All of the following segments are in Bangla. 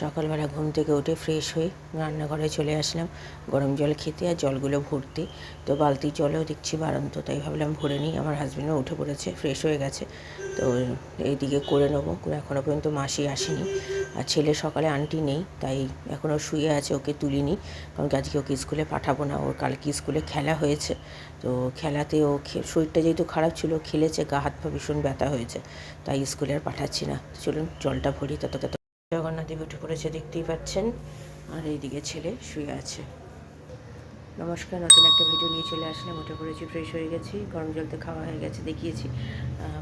সকালবেলা ঘুম থেকে উঠে ফ্রেশ হয়ে রান্নাঘরে চলে আসলাম। গরম জল খেতে আর জলগুলো ভরতে। তো বালতি জলেও দেখছি বাড়ন্ত, তাই ভাবলাম ভরে নিই। আমার হাজব্যান্ডও উঠে পড়েছে ফ্রেশ হয়ে গেছে। তো এইদিকে করে নেব। এখনও পর্যন্ত মাসি আসেনি। আর ছেলে সকালে আন্টি নেই, তাই এখনও শুয়ে আছে, ওকে তুলিনি। কারণ আজকে ওকে স্কুলে পাঠাবো না, ওর কালকে স্কুলে খেলা হয়েছে। তো খেলাতে ও শরীরটা যেহেতু খারাপ ছিল, খেলেছে, গা হাত পা ভীষণ ব্যথা হয়েছে, তাই স্কুলে আর পাঠাচ্ছি না। চলুন জলটা ভরি তত তত দেব উঠে পড়েছে দেখতেই পাচ্ছেন। আর এইদিকে ছেলে শুয়ে আছে। নমস্কার, নতুন একটা ভিডিও নিয়ে চলে আসলাম। উঠে পড়েছি ফ্রেশ হয়ে গেছি, গরম জল তো খাওয়া হয়ে গেছে, দেখিয়েছি।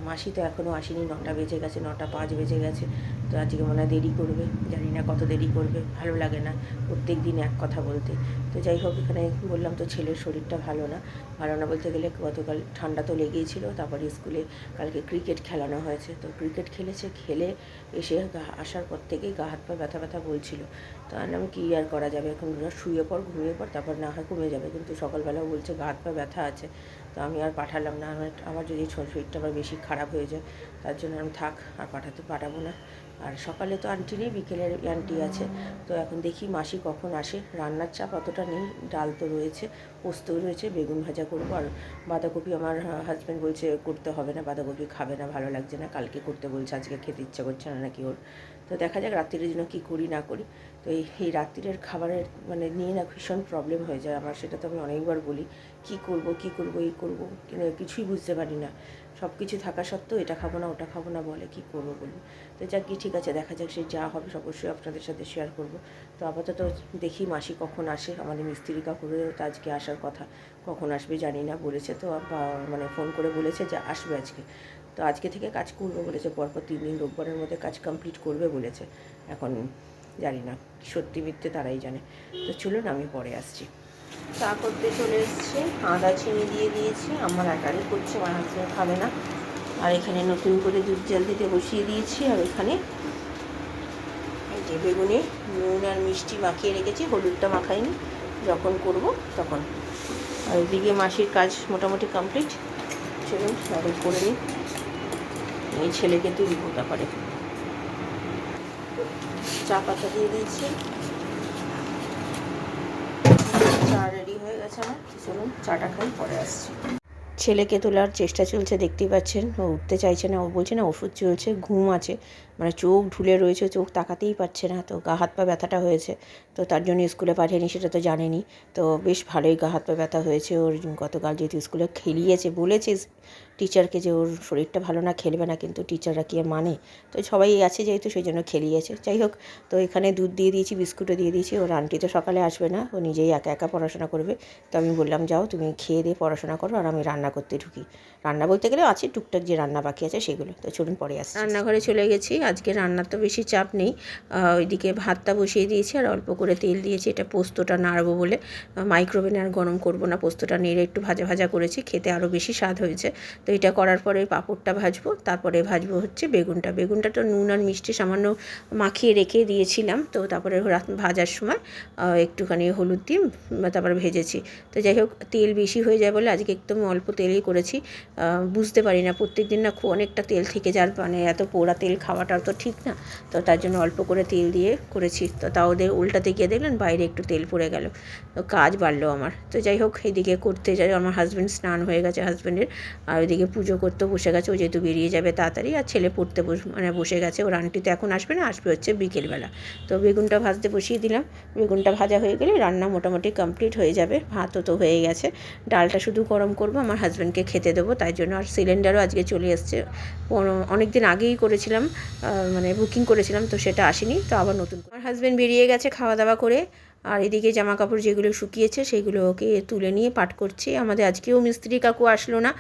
মাসি তো এখনও আসেনি, নটা বেজে গেছে, নটা পাঁচ বেজে গেছে। তো আজকে মনে হয় দেরি করবে, জানি না কত দেরি করবে, ভালো লাগে না প্রত্যেক দিন এক কথা বলতে। তো যাই হোক, এখানে বললাম তো ছেলের শরীরটা ভালো না। ভালো না বলতে গেলে গতকাল ঠান্ডা তো লেগেই ছিল তারপরে স্কুলে কালকে ক্রিকেট খেলানো হয়েছে। তো ক্রিকেট খেলেছে, খেলে এসে আসার পর থেকেই গা, হাত পা ব্যথা ব্যথা বলছিল। তো আমি কী আর করা যাবে? এখন শুয়ে পর ঘুমিয়ে পর তারপর না হয় কমে যাবে। কিন্তু সকালবেলাও বলছে, গা হাত পা ব্যথা আছে, তো আমি আর পাঠালাম না। আমার আমার যদি শরীরটা আবার বেশি খারাপ হয়ে যায়, তার জন্য আমি থাক, আর পাঠাতে, পাঠাবো না। আর সকালে তো আন্টি নেই, বিকেলের আন্টি আছে। তো এখন দেখি মাসি কখন আসে। রান্নার চাপ অতটা নেই, ডাল তো রয়েছে পোস্ত রয়েছে, বেগুন ভাজা করব। আর বাঁধাকপি আমার হাজব্যান্ড বলছে, করতে হবে না, বাঁধাকপি খাবে না, ভালো লাগছে না, কালকে করতে বলছে, আজকে খেতে ইচ্ছা করছে না নাকি ওর। তো দেখা যাক রাত্রির জন্য কী করি, না করি। তো এই এই রাত্রিরের খাবারের মানে নিয়ে না ভীষণ প্রবলেম হয়ে যায়। আমার সেটা তো আমি অনেকবার বলি, কি করব কি করব, এই করব? কিছুই বুঝতে পারি না। সব কিছু থাকা সত্ত্বেও এটা খাব না, ওটা খাব না বলে কি করব বলুন? তো যাক কি ঠিক আছে, দেখা যাক সে যা হবে অবশ্যই আপনাদের সাথে শেয়ার করব। তো আপাতত দেখি মাসি কখন আসে, আমাদের মিস্ত্রি কাকুরের তো আজকে আসার কথা। কখন আসবে জানি না, বলেছে তো মানে ফোন করে বলেছে যে আসবে আজকে। তো আজকে থেকে কাজ করবে বলেছে, পরপর তিন দিন রোববারের মধ্যে কাজ কমপ্লিট করবে বলেছে। এখন জানি না, সত্যি মিথ্যে তারাই জানে। তো চলুন আমি পরে আসছি। চা করতে চলে এসেছি। আদা চিনি দিয়ে দিয়েছি। আমার একারই করছে, আমার হাজব্যান্ড খাবে না। আর এখানে নতুন করে দুধ জল দিতে বসিয়ে দিয়েছি। আর এখানে যে বেগুনে নুন আর মিষ্টি মাখিয়ে রেখেছি। হলুদটা মাখাইনি। যখন করব তখন। আর এদিকে মাসির কাজ মোটামুটি কমপ্লিট চলুন সবাই করে নিই। এই ছেলেকে তুলব তারপরে চা পাতা দিয়ে দিয়েছি চা রেডি হয়ে গেছে আমার চলুন চাটা খাই, পরে আসছি। ছেলেকে তোলার চেষ্টা চলছে, দেখতেই পাচ্ছেন, ও উঠতে চাইছে না, ও বলছে না, ওষুধ চলছে, ঘুম আছে। মানে চোখ ঢুলে রয়েছে, চোখ তাকাতেই পারছে না, তো গা হাত পা ব্যথাটা হয়েছে, তো তার জন্য স্কুলে পাঠিয়েনি সেটা তো জানেনি, তো বেশ ভালোই গা হাত পা ব্যথা হয়েছে, ওর গতকাল যেহেতু স্কুলে খেলিয়েছে, বলেছে টিচারকে যে ওর শরীরটা ভালো না, খেলবে না, কিন্তু টিচাররা কি মানে তো সবাই আছে যেহেতু, সেই জন্য খেলিয়েছে, যাই হোক, তো এখানে দুধ দিয়ে দিয়েছি, বিস্কুটও দিয়ে দিয়েছি, ওর আন্টি তো সকালে আসবে না, ও নিজেই একা একা পড়াশোনা করবে, তো আমি বললাম, যাও, তুমি খেয়ে দিয়ে পড়াশোনা করো আর আমি রান্না করতে ঢুকি। রান্না বলতে গেলে আছে টুকটাক যে রান্না বাকি আছে সেগুলো, তো চলুন পরে আসছি রান্নাঘরে চলে গেছি আজকে রান্নার তো বেশি চাপ নেই। ওইদিকে ভাতটা বসিয়ে দিয়েছি আর অল্প করে তেল দিয়েছি। এটা পোস্তটা নাড়বো বলে। মাইক্রোওভেনে আর গরম করব না। পোস্তটা নেড়ে একটু ভাজা ভাজা করেছি। খেতে আরও বেশি স্বাদ হয়েছে। তো এটা করার পরে পাঁপড়টা ভাজবো। তারপরে ভাজবো হচ্ছে বেগুনটা। বেগুনটা তো নুন আর মিষ্টি সামান্য মাখিয়ে রেখে দিয়েছিলাম। তো তারপরে ভাজার সময় একটুখানি হলুদ দিয়ে তারপরে ভেজেছি। তো যাই হোক, তেল বেশি হয়ে যায় বলে আজকে একদম অল্প তেলেই করেছি। বুঝতে পারি না প্রত্যেক দিন না খুব অনেকটা তেল থেকে যার মানে এত পোড়া তেল খাওয়াটাও তো ঠিক না, তো তার জন্য অল্প করে তেল দিয়ে করেছি। তো তাও ওদের উল্টাতে গিয়ে দেখলেন বাইরে একটু তেল পড়ে গেল। তো কাজ বাড়লো আমার। তো যাই হোক, এদিকে করতে যাই। আমার হাজব্যান্ড স্নান হয়ে গেছে হাজব্যান্ডের আর ওইদিকে পুজো করতে বসে গেছে। ও যেহেতু বেরিয়ে যাবে তাড়াতাড়ি, আর ছেলে পড়তে বস মানে বসে গেছে। ওর আন্টি তো এখন আসবে না, আসবে হচ্ছে বিকেলবেলা। তো বেগুনটা ভাজতে বসিয়ে দিলাম। বেগুনটা ভাজা হয়ে গেলে রান্না মোটামুটি কমপ্লিট হয়ে যাবে। ভাতও তো হয়ে গেছে। ডালটা শুধু গরম করব, আমার হাজব্যান্ডকে খেতে দেবো। তাই জন্য আর সিলিন্ডারও আজকে চলে এসছে। অনেক দিন আগেই করেছিলাম। মানে বুকিং করেছিলাম, তো সেটা আসেনি, তো আবার নতুন আমার হাজব্যান্ড বেরিয়ে গেছে খাওয়া দাওয়া করে, আর এদিকে জামা কাপড় যেগুলো শুকিয়েছে সেগুলোকে তুলে নিয়ে পাট করছি। আমাদের আজকেও মিস্ত্রি কাকু আসলো না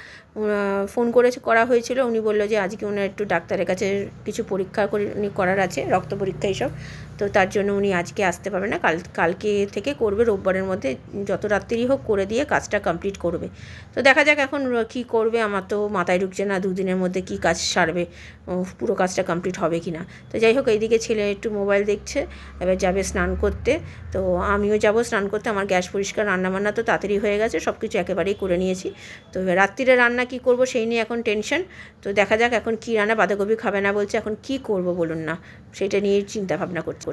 ফোন করে করা হয়েছিল, উনি বলল যে আজকে ওনার একটু ডাক্তারের কাছে কিছু পরীক্ষা করে করার আছে, রক্ত পরীক্ষা এইসব। তো তার জন্য উনি আজকে আসতে পারবে না। কাল কালকে থেকে করবে, রোববারের মধ্যে যত রাত্রি হোক করে দিয়ে কাজটা কমপ্লিট করবে। তো দেখা যাক এখন কি করবে। আমার তো মাথায় ঢুকছে না দুদিনের মধ্যে কি কাজ সারবে পুরো কাজটা কমপ্লিট হবে কি না তো যাই হোক, এইদিকে ছেলে একটু মোবাইল দেখছে, এবার যাবে স্নান করতে। তো আমিও যাব স্নান করতে। আমার গ্যাস পরিষ্কার, রান্নাবান্না তো তাড়াতাড়ি হয়ে গেছে সব কিছু একেবারেই করে নিয়েছি। তো এবার রাত্রিরে রান্না কি করব সেই নিয়ে এখন টেনশন। তো দেখা যাক এখন কি রান্না, বাঁধাকপি খাবে না বলছে, এখন কি করব বলুন না। সেটা নিয়ে চিন্তা ভাবনা করছি।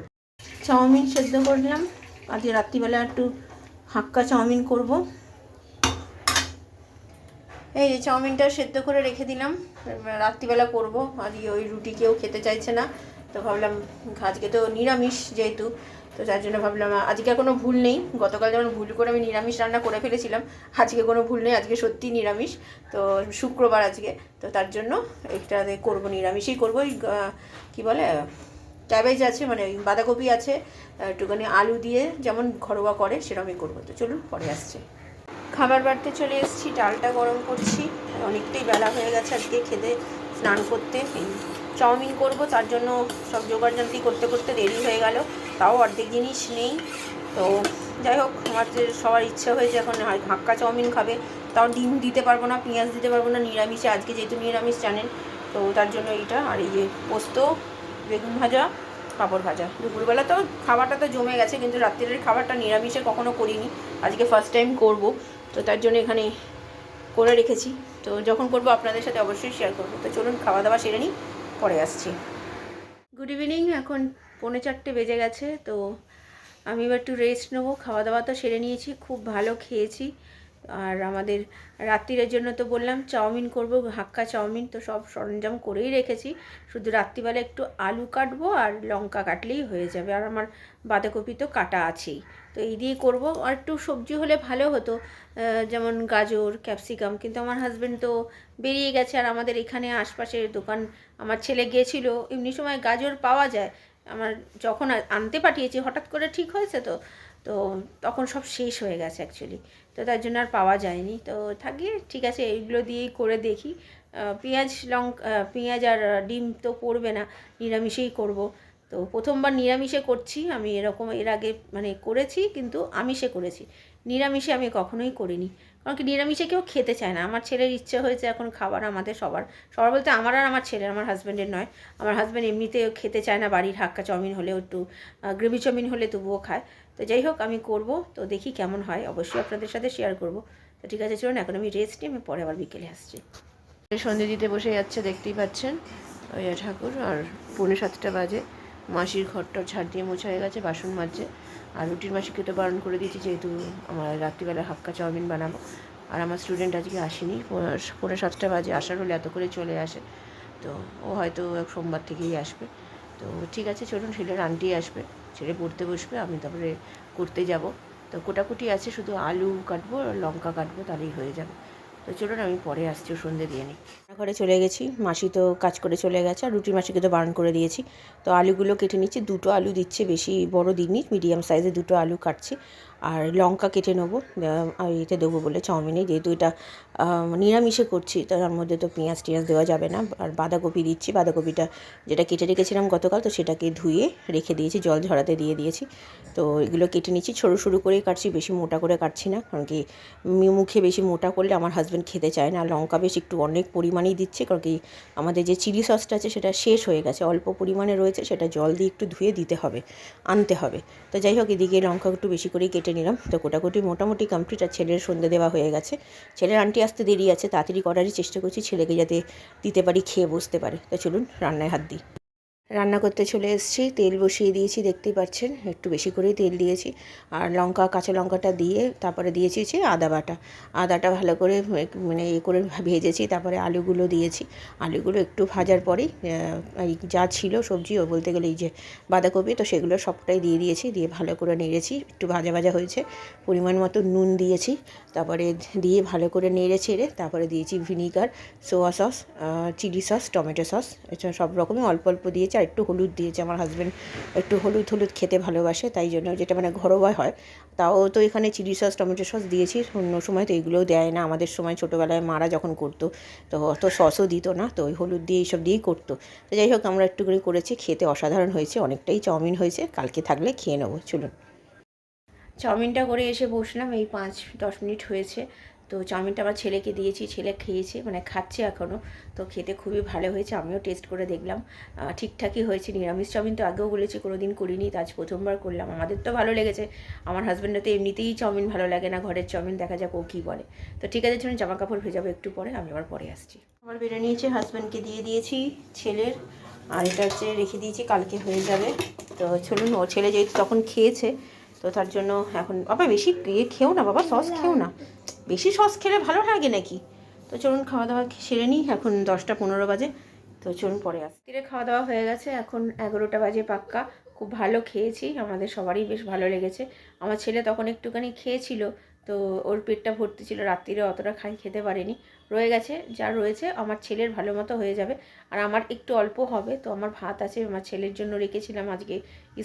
চাউমিন সেদ্ধ করলাম আজকে রাত্রিবেলা একটু হাক্কা চাউমিন করব। এই যে চাউমিনটা সেদ্ধ করে রেখে দিলাম। রাত্রিবেলা করব। আজকে ওই রুটি কেউ খেতে চাইছে না। তো ভাবলাম আজকে তো নিরামিষ যেহেতু, তো যার জন্য ভাবলাম আজকে কোনো ভুল নেই। গতকাল যেমন ভুল করে আমি নিরামিষ রান্না করে ফেলেছিলাম, আজকে কোনো ভুল নেই। আজকে সত্যি নিরামিষ। তো শুক্রবার আজকে। তো তার জন্য এটা করব, নিরামিষই করব। কী বলে? ক্যাবেজ আছে মানে বাঁধাকপি আছে, একটুখানি আলু দিয়ে যেমন ঘরোয়া করে সেরকমই করব। তো চলুন পরে আসছে। খাবার বাড়তে চলে এসেছি, ডালটা গরম করছি, অনেকটাই বেলা হয়ে গেছে আজকে খেতে, স্নান করতে। চাউমিন করব, তার জন্য সব জোগাড়যন্ত্রী করতে করতে দেরি হয়ে গেল, তাও অর্ধেক জিনিস নেই। তো যাই হোক, আমার যে সবার ইচ্ছে হয়েছে এখন হাক্কা চাউমিন খাবে, তাও ডিম দিতে পারব না, পেঁয়াজ দিতে পারব না, নিরামিষে, আজকে যেহেতু নিরামিষ জানেন, তো তার জন্য এইটা, আর এই যে পোস্ত বেগুন ভাজা, পাঁপড় ভাজা। দুপুরবেলা তো খাবারটা তো জমে গেছে, কিন্তু রাত্রিরের খাবারটা নিরামিষে কখনো করিনি। আজকে ফার্স্ট টাইম করব, তো তার জন্য এখানে করে রেখেছি। তো যখন করব, আপনাদের সাথে অবশ্যই শেয়ার করব। তো চলুন খাওয়া দাওয়া সেরে নিই, পরে আসছি। গুড ইভিনিং এখন পৌনে চারটে বেজে গেছে, তো আমি এবার একটু রেস্ট নেব। খাওয়া দাওয়া তো সেরে নিয়েছি, খুব ভালো খেয়েছি। আর আমাদের রাত্রিরের জন্য তো বললাম, চাউমিন করব, হাক্কা চাউমিন তো সব সরঞ্জাম করেই রেখেছি। শুধু রাত্রিবেলা একটু আলু কাটবো আর লঙ্কা কাটলেই হয়ে যাবে। আর আমার বাঁধাকপি তো কাটা আছেই। তো এই দিয়ে করব। আর একটু সবজি হলে ভালো হতো। যেমন গাজর, ক্যাপসিকাম। কিন্তু আমার হাজব্যান্ড তো বেরিয়ে গেছে আর আমাদের এখানে আশপাশের দোকান। আমার ছেলে গিয়েছিল এমনি সময় গাজর পাওয়া যায়। আমার যখন আনতে পাঠিয়েছি, হঠাৎ করে ঠিক হয়েছে তো। তো তখন সব শেষ হয়ে গেছে অ্যাকচুয়ালি তো তার জন্য আর পাওয়া যায়নি। তো থাকি ঠিক আছে, এইগুলো দিয়েই করে দেখি। পেঁয়াজ লঙ্কা পেঁয়াজ আর ডিম তো পড়বে না, নিরামিষেই করব। তো প্রথমবার নিরামিষে করছি, আমি এরকম এর আগে মানে করেছি, কিন্তু আমিষে করেছি। নিরামিষে আমি কখনোই করিনি। কারণ কি, নিরামিষে কেউ খেতে চায় না। আমার ছেলের ইচ্ছে হয়েছে এখন খাবার আমাদের সবার। সবার বলতে আমার আর আমার ছেলের, আমার হাজব্যান্ডের নয়। আমার হাজব্যান্ড এমনিতেও খেতে চায় না, বাড়ির হাক্কা চাউমিন হলেও একটু গ্রেভি চাউমিন হলে তবুও খায়। তো যাই হোক, আমি করব। তো দেখি কেমন হয়। অবশ্যই আপনাদের সাথে শেয়ার করব। তো ঠিক আছে, চলুন, এখন আমি রেস্ট নিই আমি পরে আবার বিকেলে আসছি। সন্ধে দিতে বসে যাচ্ছে, দেখতেই পাচ্ছেন। ওই ঠাকুর, আর পৌনে সাতটা বাজে। মাসির ঘরটা ঝাড় দিয়ে মোছা হয়ে গেছে, বাসন মাজছে। আর রুটির মাসিকে তো বারণ করে দিয়েছি, যেহেতু আমার রাত্রিবেলা হাক্কা চাউমিন বানাবো। আর আমার স্টুডেন্ট আজকে আসেনি, পৌনে- সাতটা বাজে। আসার হলে এত করে চলে আসে। তো ও হয়তো সোমবার থেকেই আসবে। তো ঠিক আছে, চলুন ছেলের আন্টি আসবে। ছেলে পড়তে বসবে, আমি তারপরে করতে যাব। তো কোটাকুটি আছে, শুধু আলু কাটবো আর লঙ্কা কাটবো, তাহলেই হয়ে যাবে। তো চলুন, আমি পরে আসছি সন্ধে দিয়ে নিই। ঘরে চলে গেছি। মাসি তো কাজ করে চলে গেছে আর রুটি মাসিকে তো বারণ করে দিয়েছি। তো আলুগুলো কেটে নিচ্ছি। দুটো আলু দিচ্ছে, বেশি বড় দিইনি মিডিয়াম সাইজে দুটো আলু কাটছি। আর লঙ্কা কেটে নেব। এতে দেবো বলে চাউমিনে। যেহেতু এটা নিরামিষে করছি তার মধ্যে তো পেঁয়াজ টিয়াজ দেওয়া যাবে না। আর বাঁধাকপি দিচ্ছি। বাঁধাকপিটা যেটা কেটে রেখেছিলাম গতকাল, তো সেটাকে ধুয়ে রেখে দিয়েছি, জল ঝরাতে দিয়ে দিয়েছি। তো এগুলো কেটে নিচ্ছি। সরু সরু করেই কাটছি, বেশি মোটা করে কাটছি না। কারণ কি মুখে বেশি মোটা করলে আমার হাজব্যান্ড খেতে চায় না। লঙ্কা বেশ একটু অনেক পরিমাণেই দিচ্ছে, কারণ কি আমাদের যে চিলি সসটা আছে সেটা শেষ হয়ে গেছে, অল্প পরিমাণে রয়েছে, সেটা জল দিয়ে একটু ধুয়ে দিতে হবে, আনতে হবে। তো যাই হোক, এদিকে লঙ্কা একটু বেশি করেই কেটে নিলাম। তো কোটাকুটি মোটামুটি কমপ্লিট আর ছেলের সন্ধে দেওয়া হয়ে গেছে। ছেলের আন্টি আসতে দেরি আছে, তাড়াতাড়ি করারই চেষ্টা করছি ছেলেকে যাতে দিতে পারি, খেয়ে বসতে পারে। তো চলুন, রান্নায় হাত দিই। রান্না করতে চলে এসেছি। তেল বসিয়ে দিয়েছি, দেখতেই পাচ্ছেন, একটু বেশি করেই তেল দিয়েছি। আর লঙ্কা, কাঁচা লঙ্কাটা দিয়ে তারপরে দিয়েছি হচ্ছে আদা বাটা। আদাটা ভালো করে মানে এ করে ভেজেছি, তারপরে আলুগুলো দিয়েছি। আলুগুলো একটু ভাজার পরেই যা ছিল সবজি, ও বলতে গেলে এই যে বাঁধাকপি, তো সেগুলো সবটাই দিয়ে দিয়েছি, দিয়ে ভালো করে নেড়েছি। একটু ভাজা ভাজা হয়েছে, পরিমাণ মতো নুন দিয়েছি। তারপরে দিয়ে ভালো করে নেড়ে ছেড়ে তারপরে দিয়েছি vinegar, soya sauce chilli sauce, tomato sauce, এটা সব রকমই অল্প অল্প দিয়েছি। আর একটু হলুদ দিয়েছি আমার হাজব্যান্ড একটু হলুদ হলুদ খেতে ভালোবাসে, তাই জন্য যেটা মানে ঘরোয়া হয়, তাও তো এখানে চিলি সস টমেটো সস দিয়েছি, অন্য সময় তো এগুলোও দেয় না। আমাদের সময় ছোটোবেলায় মারা যখন করতো, তো অত সসও দিত না, তো ওই হলুদ দিয়ে এইসব দিয়েই করতো। তো যাই হোক, আমরা একটু করে করেছি, খেতে অসাধারণ হয়েছে, অনেকটাই চাউমিন হয়েছে, কালকে থাকলে খেয়ে নেব, চলুন। চাউমিনটা করে এসে বসলাম, এই পাঁচ দশ মিনিট হয়েছে। তো চাউমিনটা আমার ছেলেকে দিয়েছি ছেলে খেয়েছে মানে খাচ্ছে এখনও তো খেতে খুবই ভালো হয়েছে আমিও টেস্ট করে দেখলাম। ঠিকঠাকই হয়েছে নিরামিষ চাউমিন তো আগেও বলেছি কোনো দিন করিনি তো আজ প্রথমবার করলাম। আমাদের তো ভালো লেগেছে আমার হাজব্যান্ডের তো এমনিতেই চাউমিন ভালো লাগে না ঘরের চাউমিন দেখা যাক ও কী বলে। তো ঠিক আছে চলুন জামা কাপড় ভেজাবো একটু পরে আমি আবার পরে আসছি। আমার বেড়ে নিয়েছে হাজব্যান্ডকে দিয়ে দিয়েছি ছেলের। আর এটা হচ্ছে রেখে দিয়েছি কালকে হয়ে যাবে। তো চলুন ও ছেলে যেহেতু তখন খেয়েছে তো তার জন্য এখন বাবা বেশি ইয়ে খেও না বাবা সস খেও না বেশি সস খেলে ভালো লাগে নাকি? তো চলুন খাওয়া দাওয়া সেরে নিই, এখন দশটা পনেরো বাজে। তো চলুন পরে আস। তীরে খাওয়া দাওয়া হয়ে গেছে, এখন এগারোটা বাজে পাক্কা। খুব ভালো খেয়েছি, আমাদের সবারই বেশ ভালো লেগেছে। আমার ছেলে তখন একটুখানি খেয়েছিল, তো ওর পেটটা ভর্তি ছিল, রাত্রিরে অতটা খাই খেতে পারেনি। রয়ে গেছে, যা রয়েছে, আমার ছেলের ভালো মতো হয়ে যাবে। আর আমার একটু অল্প হবে, তো আমার ভাত আছে, আমার ছেলের জন্য রেখেছিলাম, আজকে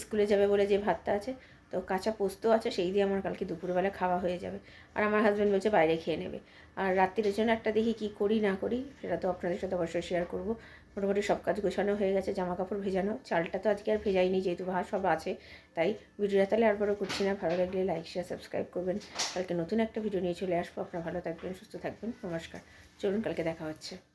স্কুলে যাবে বলে যে ভাতটা আছে। তো কাঁচা পোস্ত আছে, সেই দিয়ে আমার কালকে দুপুরবেলা খাওয়া হয়ে যাবে। আর আমার হাজব্যান্ড বলছে বাইরে খেয়ে নেবে। আর রাত্রির জন্য একটা দেখি কী করি, না করি, সেটা তো আপনাদের সাথে অবশ্যই শেয়ার করব। মোটামুটি সব কাজ গোছানো হয়ে গেছে জামা কাপড় ভেজানো। চালটা তো আজকে আর ভেজাইনি, যেহেতু ভাত সব আছে, তাই ভিডিওটা তাহলে আর বড় করছি না। ভালো লাগলে লাইক শেয়ার সাবস্ক্রাইব করবেন। কালকে নতুন একটা ভিডিও নিয়ে চলে আসব। আপনারা ভালো থাকবেন, সুস্থ থাকবেন। নমস্কার। চলুন, কালকে দেখা হচ্ছে।